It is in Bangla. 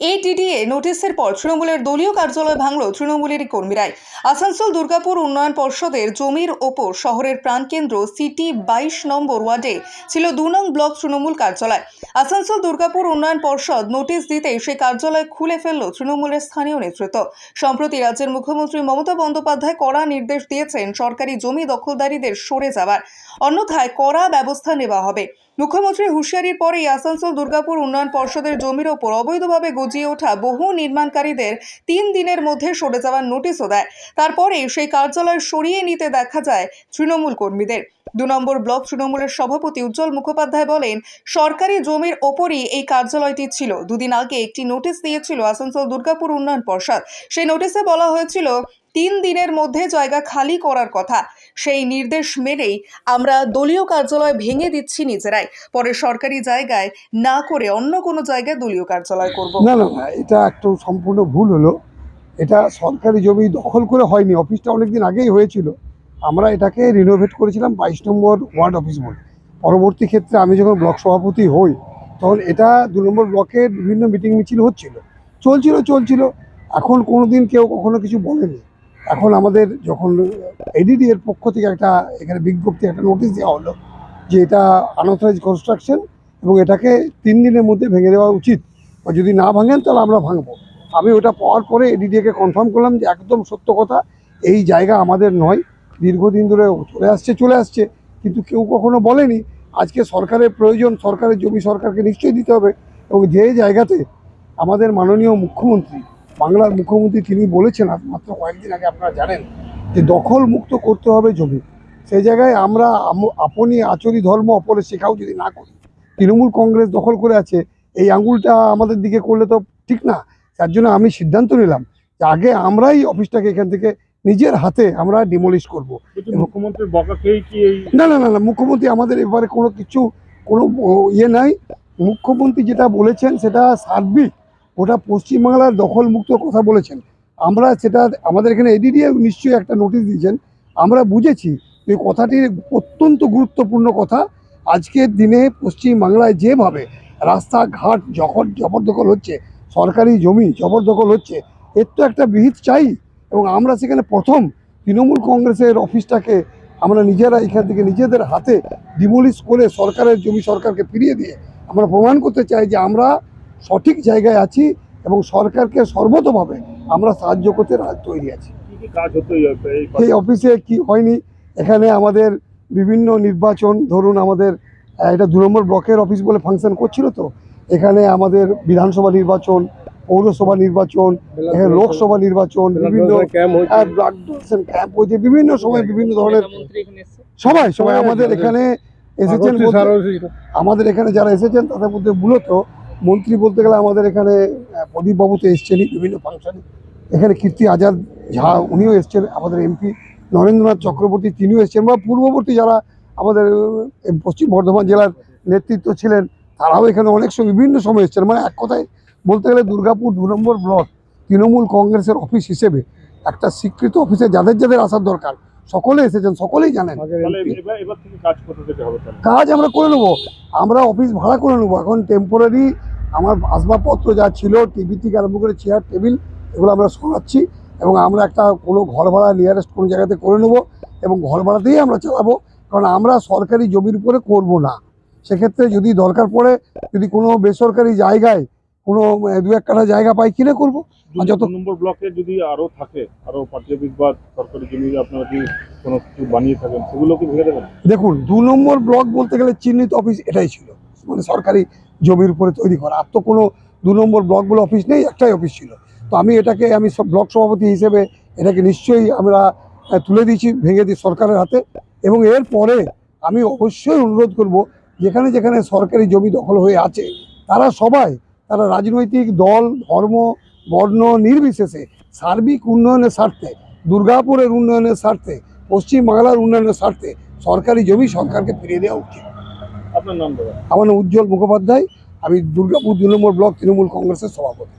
এডিডিএ নোটিশের পর তৃণমূলের দলীয় কার্যালয় ভাঙল তৃণমূলেরই কর্মীরাই। আসানসোল দুর্গাপুর উন্নয়ন পর্ষদের জমির ওপর শহরের প্রাণকেন্দ্র সিটি বাইশ নম্বর ওয়ার্ডে ছিল দু নং ব্লক তৃণমূল কার্যালয়। আসানসোল দুর্গাপুর উন্নয়ন পর্ষদ নোটিশ দিতে সেই কার্যালয় খুলে ফেলল তৃণমূলের স্থানীয় নেতৃত্ব। সম্প্রতি রাজ্যের মুখ্যমন্ত্রী মমতা বন্দ্যোপাধ্যায় কড়া নির্দেশ দিয়েছেন সরকারি জমি দখলদারীদের সরে যাবার। অন্যথায় কড়া ব্যবস্থা নেওয়া হবে। মুখ্যমন্ত্রীর হুঁশিয়ারির পরেই আসানসোল দুর্গাপুর উন্নয়ন পর্ষদের জমির ওপর অবৈধভাবে গজিয়ে ওঠা বহু নির্মাণকারীদের তিন দিনের মধ্যে সরে যাওয়ার নোটিশও দেয়। তারপরে সেই কার্যালয় সরিয়ে নিতে দেখা যায় তৃণমূল কর্মীদের। দু নম্বর ব্লক তৃণমূলের সভাপতি উজ্জ্বল মুখোপাধ্যায় বলেন, সরকারি জমির ওপরই এই কার্যালয়টি ছিল। দুদিন আগে একটি নোটিশ দিয়েছিল আসানসোল দুর্গাপুর উন্নয়ন পর্ষদ। সেই নোটিশে বলা হয়েছিল তিন দিনের মধ্যে জায়গা খালি করার কথা। সেই নির্দেশ মেনেই আমরা দলীয় কার্যালয় ভেঙে দিচ্ছি নিজেরাই। পরে সরকারি জায়গায় না করে অন্য কোনো জায়গায় দলীয় কার্যালয় করব। না না এটা একটু সম্পূর্ণ ভুল হলো। এটা সরকারি জমি দখল করে হয়নি, অফিসটা অনেকদিন আগেই হয়েছিল। আমরা এটাকে রিনোভেট করেছিলাম বাইশ নম্বর ওয়ার্ড অফিস বলে। পরবর্তী ক্ষেত্রে আমি যখন ব্লক সভাপতি হই, তখন এটা দু নম্বর ব্লকের বিভিন্ন মিটিং মিছিল হচ্ছিল। চলছিল চলছিল। এখন কোনো দিন কেউ কখনো কিছু বলেনি। এখন আমাদের যখন এডিডি এর পক্ষ থেকে একটা এখানে বিজ্ঞপ্তি, একটা নোটিশ দেওয়া হলো যে এটা আনঅথরাইজ কনস্ট্রাকশন এবং এটাকে তিন দিনের মধ্যে ভেঙে দেওয়া উচিত। বা যদি না ভাঙেন তাহলে আমরা ভাঙবো। আমি ওটা পাওয়ার পরে এডিডিএকে কনফার্ম করলাম যে একদম সত্য কথা, এই জায়গা আমাদের নয়। দীর্ঘদিন ধরে চলে আসছে চলে আসছে। কিন্তু কেউ কখনো বলেনি, আজকে সরকারের প্রয়োজন, সরকারের জমি সরকারকে নিশ্চয়ই দিতে হবে। এবং যে জায়গাতে আমাদের মাননীয় মুখ্যমন্ত্রী বাংলার মুখ্যমন্ত্রী তিনি বলেছেন মাত্র কয়েকদিন আগে আপনারা জানেন যে দখল মুক্ত করতে হবে জমি। সেই জায়গায় আমরা আপনি আচরি ধর্ম অপরে শেখাও যদি না করি তৃণমূল কংগ্রেস দখল করে আছে এই আঙ্গুলটা আমাদের দিকে করলে তো ঠিক না। তার জন্য আমি সিদ্ধান্ত নিলাম যে আগে আমরাই অফিসটাকে এখান থেকে নিজের হাতে আমরা ডিমোলিশ করব। কি না না না না মুখ্যমন্ত্রী আমাদের এবারে কোনো কিছু কোনো ইয়ে নাই। মুখ্যমন্ত্রী যেটা বলেছেন সেটা সার্বিক। ওটা পশ্চিমবাংলার দখলমুক্ত কথা বলেছেন। আমরা সেটা, আমাদের এখানে এডিডিএ নিশ্চয়ই একটা নোটিশ দিয়েছেন। আমরা বুঝেছি যে কথাটি অত্যন্ত গুরুত্বপূর্ণ কথা আজকের দিনে পশ্চিমবাংলায় যেভাবে রাস্তাঘাট জবর জবরদখল হচ্ছে, সরকারি জমি জবরদখল হচ্ছে, এর তো একটা বিহিত চাই এবং আমরা সেখানে প্রথম তৃণমূল কংগ্রেসের অফিসটাকে আমরা নিজেরা এখান থেকে নিজেদের হাতে ডিমোলিশ করে সরকারের জমি সরকারকে ফিরিয়ে দিয়ে আমরা প্রমাণ করতে চাই যে আমরা সঠিক জায়গায় আছি এবং সরকারকে সর্বতভাবে আমরা সাহায্য করতে তৈরি আছি। কি কি কাজ হতো এই অফিসে? কি হয়নি? এখানে আমাদের বিভিন্ন নির্বাচন ধরুন আমাদের এটা দু নম্বর ব্লকের অফিস বলে ফাংশন করছিল তো এখানে আমাদের বিধানসভা নির্বাচন পৌরসভা নির্বাচন এখানে লোকসভা নির্বাচন বিভিন্ন ক্যাম্প হয়েছে। বিভিন্ন সময় বিভিন্ন ধরনের সবাই সবাই আমাদের এখানে এসেছেন আমাদের এখানে যারা এসেছেন তাদের মধ্যে মূলত মন্ত্রী বলতে গেলে আমাদের এখানে আহ, প্রদীপ বাবু তো এসছেনই বিভিন্ন ফাংশনে এখানে কীর্তি আজাদ ঝা উনিও এসছেন আমাদের এমপি নরেন্দ্রনাথ চক্রবর্তী তিনিও এসছেন বা পূর্ববর্তী যারা আমাদের পশ্চিম বর্ধমান জেলার নেতৃত্ব ছিলেন তারাও এখানে অনেক সময় বিভিন্ন সময় এসছেন। মানে এক কথায় বলতে গেলে দুর্গাপুর দু নম্বর ব্লক তৃণমূল কংগ্রেসের অফিস হিসেবে একটা স্বীকৃত অফিসে যাদের যাদের আসার দরকার সকলে এসেছেন সকলেই জানেন। তাহলে এবার এবার থেকে কাজ করতে যেতে হবে তাহলে? কাজ আমরা করে নেব। আমরা অফিস ভাড়া করে নেব। এখন টেম্পোরারি আমার আসবাবপত্র যা ছিল টিভি থেকে আরম্ভ করে চেয়ার টেবিল এগুলো আমরা সরাচ্ছি এবং আমরা একটা কোনো ঘর ভাড়া নিয়ারেস্ট কোনো জায়গাতে করে নেব এবং ঘর ভাড়াতেই আমরা চালাবো। কারণ আমরা সরকারি জমির উপরে করব না। সেক্ষেত্রে যদি দরকার পড়ে যদি কোনো বেসরকারি জায়গায় কোনো দু এক কাঠা জায়গা পাই কিনে করব? যত- নম্বর ব্লকে যদি আরও থাকে আরও বা সরকারি জমি আপনারা যদি কোনো কিছু বানিয়ে থাকেন সেগুলো কি ভেঙে দেবেন? দেখুন দু নম্বর ব্লক বলতে গেলে চিহ্নিত অফিস এটাই ছিল। মানে সরকারি জমির উপরে তৈরি করা। আর তো কোনো দু নম্বর ব্লক বলে অফিস নেই একটাই অফিস ছিল। তো আমি এটাকে আমি সব ব্লক সভাপতি হিসেবে এটাকে নিশ্চয়ই আমরা তুলে দিয়েছি ভেঙে দিই সরকারের হাতে। এবং এর পরে আমি অবশ্যই অনুরোধ করব যেখানে যেখানে সরকারি জমি দখল হয়ে আছে তারা সবাই তারা রাজনৈতিক দল ধর্ম বর্ণ নির্বিশেষে সার্বিক উন্নয়নের স্বার্থে দুর্গাপুরের উন্নয়নের স্বার্থে পশ্চিমবাংলার উন্নয়নের স্বার্থে সরকারি জমি সরকারকে ফিরিয়ে দেওয়া উচিত। আপনার নাম আমার নাম উজ্জ্বল মুখোপাধ্যায় আমি দুর্গাপুর দু নম্বর ব্লক তৃণমূল কংগ্রেসের সভাপতি।